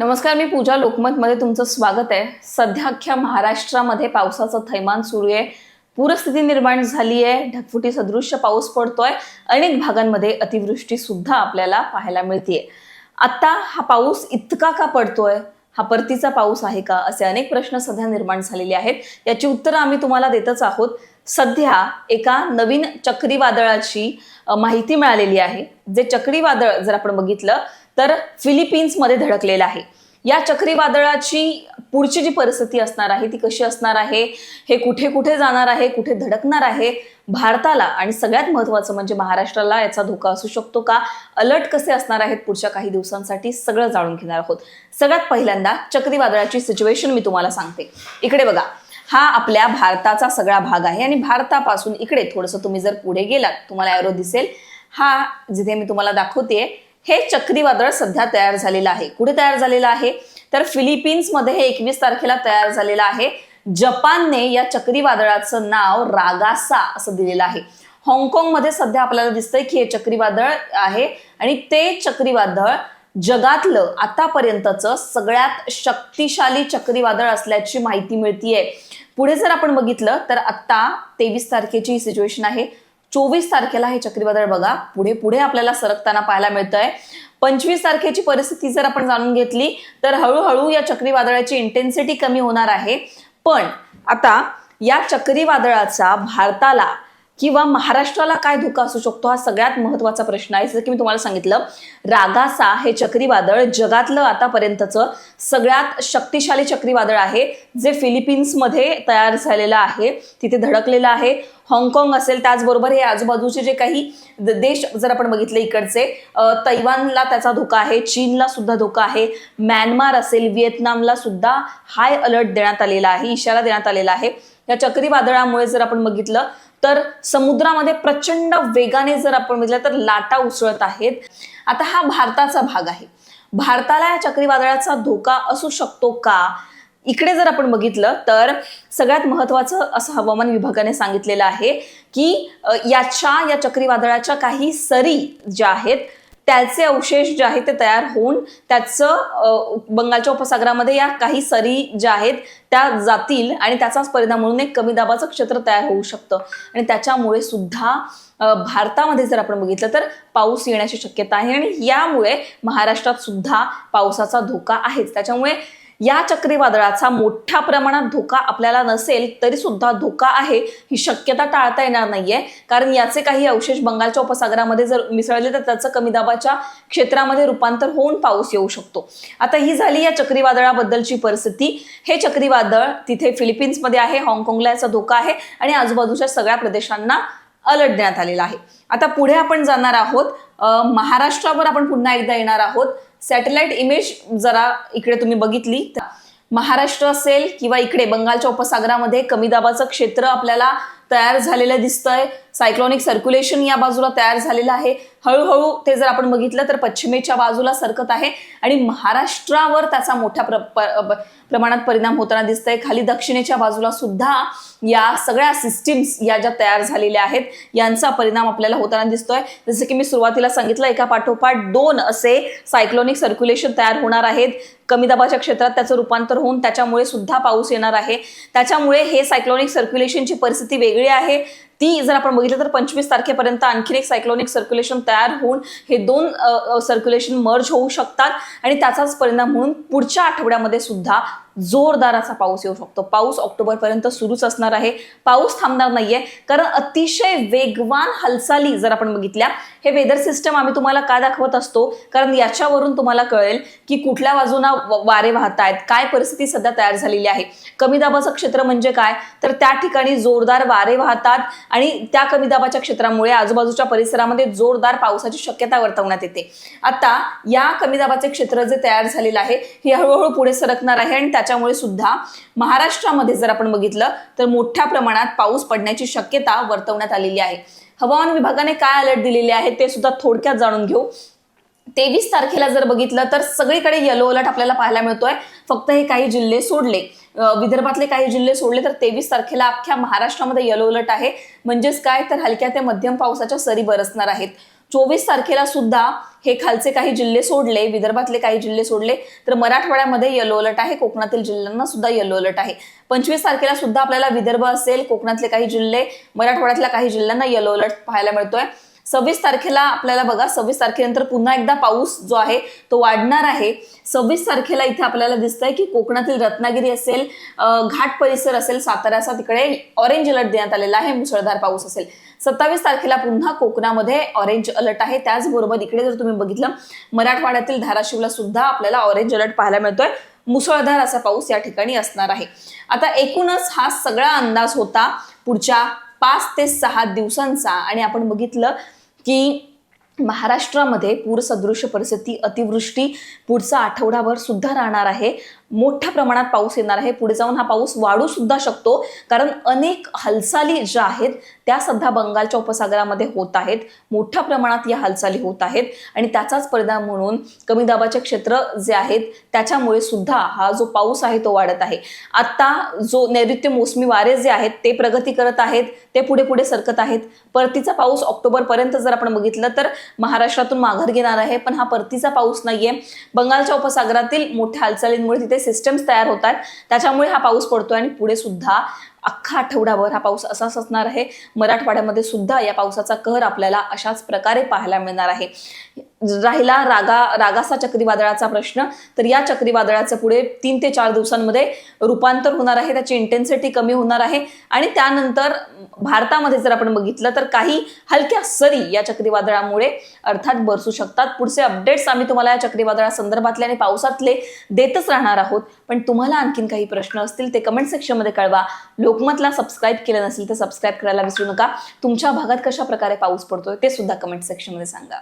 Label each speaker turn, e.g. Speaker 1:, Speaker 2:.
Speaker 1: नमस्कार मी पूजा लोकमतमध्ये तुमचं स्वागत आहे. सध्या अख्ख्या महाराष्ट्रामध्ये पावसाचं थैमान सुरू आहे. पूरस्थिती निर्माण झाली आहे ढगफुटी सदृश्य पाऊस पडतोय. अनेक भागांमध्ये अतिवृष्टी सुद्धा आपल्याला पाहायला मिळतीये. आता हा पाऊस इतका का पडतोय? हा परतीचा पाऊस आहे का? असे अनेक प्रश्न सध्या निर्माण झालेले आहेत. याची उत्तरं आम्ही तुम्हाला देतच आहोत. सध्या एका नवीन चक्रीवादळाची माहिती मिळालेली आहे. जे चक्रीवादळ जर आपण बघितलं तर फिलिपिन्समध्ये धडकलेलं आहे. या चक्रीवादळाची पुढची जी परिस्थिती असणार आहे ती कशी असणार आहे हे कुठे कुठे जाणार आहे कुठे धडकणार आहे भारताला आणि सगळ्यात महत्त्वाचं म्हणजे महाराष्ट्राला याचा धोका असू शकतो का? अलर्ट कसे असणार आहेत पुढच्या काही दिवसांसाठी सगळं जाणून घेणार आहोत. सगळ्यात पहिल्यांदा चक्रीवादळाची सिच्युएशन मी तुम्हाला सांगते. इकडे बघा हा आपल्या भारताचा सगळा भाग आहे आणि भारतापासून इकडे थोडंसं तुम्ही जर पुढे गेलात तुम्हाला एरो दिसेल. हा जिथे मी तुम्हाला दाखवते हे चक्रीवादळ सध्या तयार झालेलं आहे. कुठे तयार झालेलं आहे? तर फिलिपिन्समध्ये हे एकवीस तारखेला तयार झालेलं आहे. जपानने या चक्रीवादळाचं नाव रागासा असं दिलेलं आहे. हाँगकाँगमध्ये सध्या आपल्याला दिसतंय की हे चक्रीवादळ आहे आणि ते चक्रीवादळ जगातलं आतापर्यंतचं सगळ्यात शक्तिशाली चक्रीवादळ असल्याची माहिती मिळतीये. पुढे जर आपण बघितलं तर आत्ता तेवीस तारखेची ही सिच्युएशन आहे. चोवीस तारखेला हे चक्रीवादळ बघा. पुढे पुढे आपल्याला सरकताना पाहायला मिळतंय. पंचवीस तारखेची परिस्थिती जर आपण जाणून घेतली तर हळूहळू या चक्रीवादळाची इंटेन्सिटी कमी होणार आहे. पण आता या चक्रीवादळाचा भारताला किंवा महाराष्ट्राला काय धोका असू शकतो हा सगळ्यात महत्त्वाचा प्रश्न आहे. जसं की मी तुम्हाला सांगितलं रागासा हे चक्रीवादळ जगातलं आतापर्यंतचं सगळ्यात शक्तिशाली चक्रीवादळ आहे जे फिलिपिन्समध्ये तयार झालेलं आहे तिथे धडकलेलं आहे. हाँगकाँग असेल त्याचबरोबर हे आजूबाजूचे जे काही देश जर आपण बघितले इकडचे तैवानला त्याचा धोका आहे चीनला सुद्धा धोका आहे. म्यानमार असेल व्हिएतनामला सुद्धा हाय अलर्ट देण्यात आलेला आहे इशारा देण्यात आलेला आहे. या चक्रीवादळामुळे जर आपण बघितलं तर समुद्रामध्ये प्रचंड वेगाने जर आपण बघितलं तर लाटा उसळत आहेत. आता हा भारताचा भाग आहे. भारताला या चक्रीवादळाचा धोका असू शकतो का? इकडे जर आपण बघितलं तर सगळ्यात महत्वाचं असं हवामान विभागाने सांगितलेलं आहे की याच्या या चक्रीवादळाच्या काही सरी ज्या आहेत त्याचे अवशेष जे आहेत ते तयार होऊन त्याचं बंगालच्या उपसागरामध्ये या काही सरी ज्या आहेत त्या जातील आणि त्याचाच परिणाम म्हणून एक कमी दाबाचं क्षेत्र तयार होऊ शकतं. आणि त्याच्यामुळे सुद्धा भारतामध्ये जर आपण बघितलं तर पाऊस येण्याची शक्यता आहे आणि यामुळे महाराष्ट्रात सुद्धा पावसाचा धोका आहेच. त्याच्यामुळे या चक्रीवादळाचा मोठ्या प्रमाणात धोका आपल्याला नसेल तरी सुद्धा धोका आहे. ही शक्यता टाळता येणार नाहीये. कारण याचे काही अवशेष बंगालच्या उपसागरामध्ये जर मिसळले तर त्याचं कमी दाबाच्या क्षेत्रामध्ये रूपांतर होऊन पाऊस येऊ शकतो. आता ही झाली या चक्रीवादळाबद्दलची परिस्थिती. हे चक्रीवादळ तिथे फिलिपिन्समध्ये आहे हाँगकाँगला याचा धोका आहे आणि आजूबाजूच्या सगळ्या प्रदेशांना अलर्ट देण्यात आलेला आहे. आता पुढे आपण जाणार आहोत महाराष्ट्रावर आपण पुन्हा एकदा येणार आहोत. सॅटेलाइट इमेज जरा इकडे तुम्ही बघितली. महाराष्ट्र असेल किंवा इकडे बंगालच्या उपसागरामध्ये कमी दाबाचं क्षेत्र आपल्याला तयार झालेलं दिसतंय. सायक्लॉनिक सर्क्युलेशन या बाजूला तयार झालेलं आहे. हळूहळू ते जर आपण बघितलं तर पश्चिमेच्या बाजूला सरकत आहे आणि महाराष्ट्रावर त्याचा मोठ्या प्र, प्रमाणात परिणाम होताना दिसतंय. खाली दक्षिणेच्या बाजूला सुद्धा या सगळ्या सिस्टीम्स या ज्या तयार झालेल्या आहेत यांचा परिणाम आपल्याला होताना दिसतोय. जसं की मी सुरुवातीला सांगितलं एका पाठोपाठ दोन असे सायक्लॉनिक सर्क्युलेशन तयार होणार आहेत. कमी दाबाच्या क्षेत्रात त्याचं रूपांतर होऊन त्याच्यामुळे सुद्धा पाऊस येणार आहे. त्याच्यामुळे हे सायक्लॉनिक सर्क्युलेशनची परिस्थिती वेगळी आहे. ती जर आपण बघितलं तर पंचवीस तारखेपर्यंत आणखीन एक सायक्लोनिक सर्क्युलेशन तयार होऊन हे दोन सर्क्युलेशन मर्ज होऊ शकतात. आणि त्याचाच परिणाम म्हणून पुढच्या आठवड्यामध्ये सुद्धा जोरदार असा पाऊस येऊ शकतो. पाऊस ऑक्टोबरपर्यंत सुरूच असणार आहे. पाऊस थांबणार नाहीये. कारण अतिशय वेगवान हालचाली जर आपण बघितल्या हे वेदर सिस्टम आम्ही तुम्हाला का दाखवत असतो? कारण याच्यावरून तुम्हाला कळेल की कुठल्या बाजूना वारे वाहत आहेत काय परिस्थिती सध्या तयार झालेली आहे. कमी दाबाचं क्षेत्र म्हणजे काय? तर त्या ठिकाणी जोरदार वारे वाहतात आणि त्या कमी दाबाच्या क्षेत्रामुळे आजूबाजूच्या परिसरामध्ये जोरदार पावसाची शक्यता वर्तवण्यात येते. आता या कमी दाबाचे क्षेत्र जे तयार झालेलं आहे हे हळूहळू पुढे सरकणार आहे आणि त्याच्यामुळे सुद्धा महाराष्ट्रामध्ये जर आपण बघितलं तर मोठ्या प्रमाणात पाऊस पडण्याची शक्यता वर्तवण्यात आलेली आहे. हवामान विभागाने काय अलर्ट दिलेले आहे ते सुद्धा थोडक्यात जाणून घेऊ. तेवीस तारखेला जर बघितलं तर सगळीकडे येलो अलर्ट आपल्याला पाहायला मिळतोय. फक्त हे काही जिल्हे सोडले. विदर्भातले काही जिल्हे सोडले तर तेवीस तारखेला अख्ख्या महाराष्ट्रामध्ये येलो अलर्ट आहे. म्हणजेच काय? तर हलक्या ते मध्यम पावसाच्या सरी बरसणार आहेत. चोवीस तारखेला सुद्धा हे खालचे काही जिल्हे सोडले विदर्भातले काही जिल्हे सोडले तर मराठवाड्यामध्ये येलो अलर्ट आहे कोकणातील जिल्ह्यांना सुद्धा येलो अलर्ट आहे. पंचवीस तारखेला सुद्धा आपल्याला विदर्भ असेल कोकणातले काही जिल्हे मराठवाड्यातल्या काही जिल्ह्यांना येलो अलर्ट पाहायला मिळतोय. सव्वीस तारखेला आपल्याला बघा सव्वीस तारखेनंतर पुन्हा एकदा पाऊस जो आहे तो वाढणार आहे. सव्वीस तारखेला इथे आपल्याला दिसतंय की कोकणातील रत्नागिरी असेल घाट परिसर असेल साताऱ्याचा तिकडे ऑरेंज अलर्ट देण्यात आलेला आहे मुसळधार पाऊस असेल. सत्तावीस तारखेला पुन्हा कोकणामध्ये ऑरेंज अलर्ट आहे. त्याचबरोबर इकडे जर तुम्ही बघितलं मराठवाड्यातील धाराशिवला सुद्धा आपल्याला ऑरेंज अलर्ट पाहायला मिळतोय. मुसळधार असा पाऊस या ठिकाणी असणार आहे. आता एकूणच हा सगळा अंदाज होता पुढच्या पाच ते सहा दिवसांचा आणि आपण बघितलं की महाराष्ट्रामध्ये पूरसदृश परिस्थिती अतिवृष्टी पुढचा आठवडाभर सुद्धा राहणार आहे. मोठ्या प्रमाणात पाऊस येणार आहे. पुढे जाऊन हा पाऊस वाढू सुद्धा शकतो. कारण अनेक हालचाली ज्या आहेत त्या सध्या बंगालच्या उपसागरामध्ये होत आहेत. मोठ्या प्रमाणात या हालचाली होत आहेत. आणि त्याचाच परिणाम म्हणून कमी दाबाचे क्षेत्र जे आहेत त्याच्यामुळे सुद्धा हा जो पाऊस आहे तो वाढत आहे. आत्ता जो नैऋत्य मोसमी वारे जे आहेत ते प्रगती करत आहेत ते पुढे पुढे सरकत आहेत. परतीचा पाऊस ऑक्टोबरपर्यंत जर आपण बघितलं तर महाराष्ट्रातून माघार घेणार आहे. पण हा परतीचा पाऊस नाहीये. बंगालच्या उपसागरातील मोठ्या हालचालींमुळे तिथे सिस्टम्स तयार होतात. त्याच्यामुळे हा पाऊस पडतोय आणि पुढे सुद्धा अख्खा आठवडाभर हा पाऊस असाच असणार आहे. मराठवाड्यामध्ये सुद्धा या पावसाचा कहर आपल्याला अशाच प्रकारे पाहायला मिळणार आहे. राहिला रागा रागासा चक्रीवादळाचा प्रश्न. तर या चक्रीवादळाचं पुढे तीन ते चार दिवसांमध्ये रूपांतर होणार आहे. त्याची इंटेन्सिटी कमी होणार आहे. आणि त्यानंतर भारतामध्ये जर आपण बघितलं तर काही हलक्या सरी या चक्रीवादळामुळे अर्थात बरसू शकतात. पुढचे अपडेट्स आम्ही तुम्हाला या चक्रीवादळासंदर्भातले आणि पावसातले देतच राहणार आहोत. पण तुम्हाला आणखीन काही प्रश्न असतील ते कमेंट सेक्शनमध्ये कळवा. लोकमतला सबस्क्राईब केलं नसेल तर सबस्क्राईब करायला विसरू नका. तुमच्या भागात कशा प्रकारे पाऊस पडतोय ते सुद्धा कमेंट सेक्शनमध्ये सांगा.